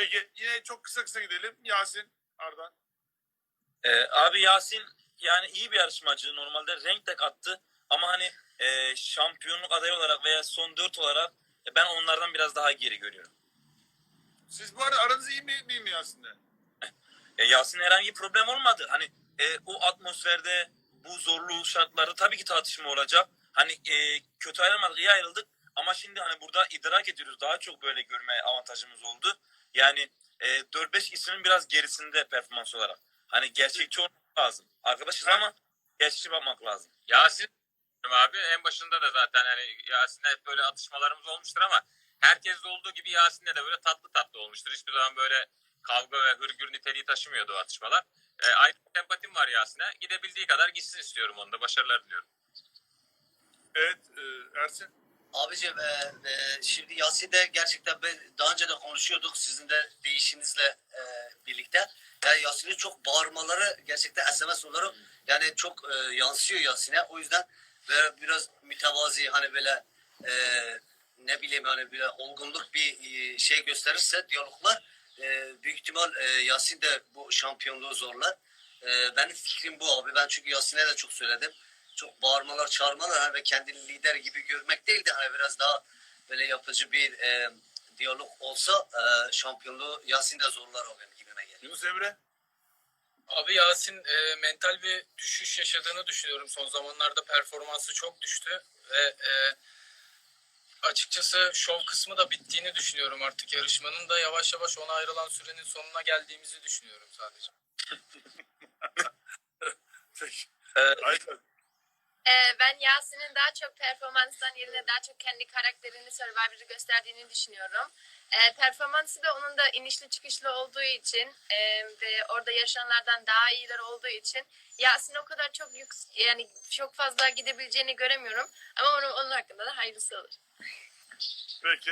Peki yine çok kısa kısa gidelim. Yasin, Ardan. Ee, abi Yasin yani iyi bir yarışmacı. Normalde renk de kattı. Ama hani e, şampiyonluk adayı olarak veya son dört olarak e, ben onlardan biraz daha geri görüyorum. Siz bu arada aranız iyi mi, değil mi Yasin'le? E, Yasin herhangi bir problem olmadı. Hani e, o atmosferde bu zorlu şartlarda tabii ki tartışma olacak. Hani e, kötü ayrılmadık, iyi ayrıldık. Ama şimdi hani burada idrak ediyoruz. Daha çok böyle görme avantajımız oldu. Yani e, 4-5 ismin biraz gerisinde performans olarak. Hani gerçekçi olmak lazım. Arkadaşız ama gerçekçi bakmak lazım. Yasin abi en başında da zaten hani Yasin'le hep böyle atışmalarımız olmuştur ama herkeste olduğu gibi Yasin'le de böyle tatlı tatlı olmuştur. Hiçbir zaman böyle kavga ve hırgür niteliği taşımıyordu o atışmalar. E, ayrı bir sempatim var Yasin'e. Gidebildiği kadar gitsin istiyorum onu da. Başarılar diliyorum. Evet, e, Ersin. Abicim e, e, şimdi Yasin'de gerçekten ben daha önce de konuşuyorduk sizin de değişinizle e, birlikte. Yani Yasin'in çok bağırmaları gerçekten SMS olarak yani çok e, yansıyor Yasin'e. O yüzden böyle biraz mütevazi hani böyle e, ne bileyim hani böyle olgunluk bir e, şey gösterirse diyaloglar e, büyük ihtimal e, Yasin de bu şampiyonluğu zorlar. E, benim fikrim bu abi. Ben çünkü Yasin'e de çok söyledim çok bağırmalar çağırmalar hani ve kendini lider gibi görmek değil de hani biraz daha böyle yapıcı bir e, diyalog olsa e, şampiyonluğu Yasin de zorlar o benim gibime geliyor. Yunus Emre. Abi Yasin e, mental bir düşüş yaşadığını düşünüyorum. Son zamanlarda performansı çok düştü ve e, açıkçası şov kısmı da bittiğini düşünüyorum artık yarışmanın da yavaş yavaş ona ayrılan sürenin sonuna geldiğimizi düşünüyorum sadece. Peki. Ee, Ayten. Ee, ben Yasin'in daha çok performanstan yerine daha çok kendi karakterini Survivor'ı gösterdiğini düşünüyorum. Ee, performansı da onun da inişli çıkışlı olduğu için e, ve orada yaşananlardan daha iyiler olduğu için Yasin o kadar çok yük, yani çok fazla gidebileceğini göremiyorum. Ama onun, onun hakkında da hayırlısı olur. Peki.